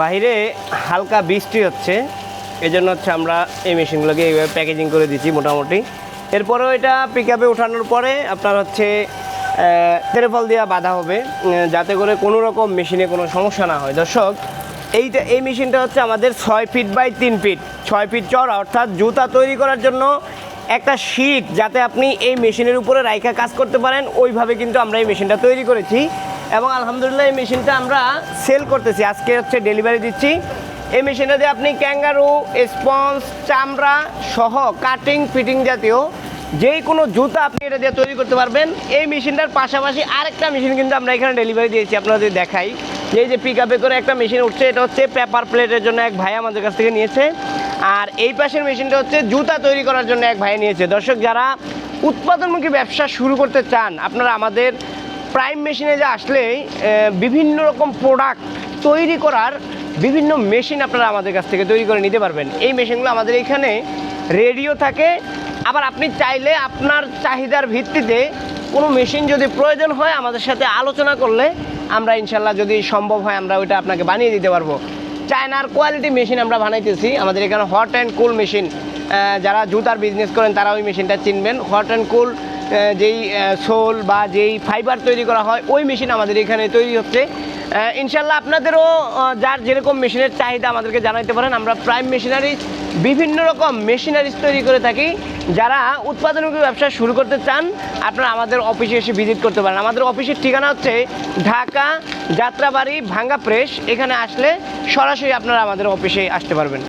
বাইরে হালকা বৃষ্টি হচ্ছে। এই জন্য হচ্ছে আমরা এই মেশিনগুলোকে এইভাবে প্যাকেজিং করে দিচ্ছি মোটামুটি। এরপরেও এটা পিক আপে ওঠানোর পরে আপনার হচ্ছে তেরেফল দেওয়া বাধা হবে যাতে করে কোনো রকম মেশিনে কোনো সমস্যা না হয়। দর্শক, এইটা, এই মেশিনটা হচ্ছে আমাদের ছয় ফিট বাই তিন ফিট ছয় ফিট চড়া অর্থাৎ জুতা তৈরি করার জন্য একটা শীট যাতে আপনি এই মেশিনের উপরে রাইখা কাজ করতে পারেন। ওইভাবে কিন্তু আমরা এই মেশিনটা তৈরি করেছি। এবং আলহামদুলিল্লাহ এই মেশিনটা আমরা সেল করতেছি। আজকে হচ্ছে ডেলিভারি দিচ্ছি। এই মেশিনটা দিয়ে আপনি ক্যাঙ্গারু স্পঞ্জ চামড়া সহ কাটিং ফিটিং জাতীয় যেই কোনো জুতা আপনি এটা দিয়ে তৈরি করতে পারবেন। এই মেশিনটার পাশাপাশি আরেকটা মেশিন কিন্তু আমরা এখানে ডেলিভারি দিয়েছি, আপনাদের দেখাই। যে এই যে পিক আপে করে একটা মেশিন উঠছে, এটা হচ্ছে পেপার প্লেটের জন্য এক ভাই আমাদের কাছ থেকে নিয়েছে। আর এই পাশের মেশিনটা হচ্ছে জুতা তৈরি করার জন্য এক ভাই নিয়েছে। দর্শক, যারা উৎপাদনমুখী ব্যবসা শুরু করতে চান, আপনারা আমাদের প্রাইম মেশিনে যে আসলে বিভিন্ন রকম প্রোডাক্ট তৈরি করার বিভিন্ন মেশিন আপনারা আমাদের কাছ থেকে তৈরি করে নিতে পারবেন। এই মেশিনগুলো আমাদের এখানে রেডিও থাকে। আবার আপনি চাইলে আপনার চাহিদার ভিত্তিতে কোনো মেশিন যদি প্রয়োজন হয় আমাদের সাথে আলোচনা করলে আমরা ইনশাল্লাহ যদি সম্ভব হয় আমরা ওইটা আপনাকে বানিয়ে দিতে পারব। চায়নার কোয়ালিটি মেশিন আমরা বানাইতেছি। আমাদের এখানে হট অ্যান্ড কুল মেশিন যারা জুতার বিজনেস করেন তারা ওই মেশিনটা চিনবেন। হট অ্যান্ড কুল যেই সোল বা যেই ফাইবার তৈরি করা হয়, ওই মেশিন আমাদের এখানে তৈরি হচ্ছে। ইনশাল্লাহ আপনাদেরও যার যেরকম মেশিনের চাহিদা আমাদেরকে জানাইতে পারেন, আমরা প্রাইম মেশিনারিজ বিভিন্ন রকম মেশিনারিজ তৈরি করে থাকি। যারা উৎপাদনমুখী ব্যবসা শুরু করতে চান, আপনারা আমাদের অফিসে এসে ভিজিট করতে পারেন। আমাদের অফিসের ঠিকানা হচ্ছে ঢাকা যাত্রাবাড়ি ভাঙ্গা প্রেস এখানে আসলে সরাসরি আপনারা আমাদের অফিসে আসতে পারবেন।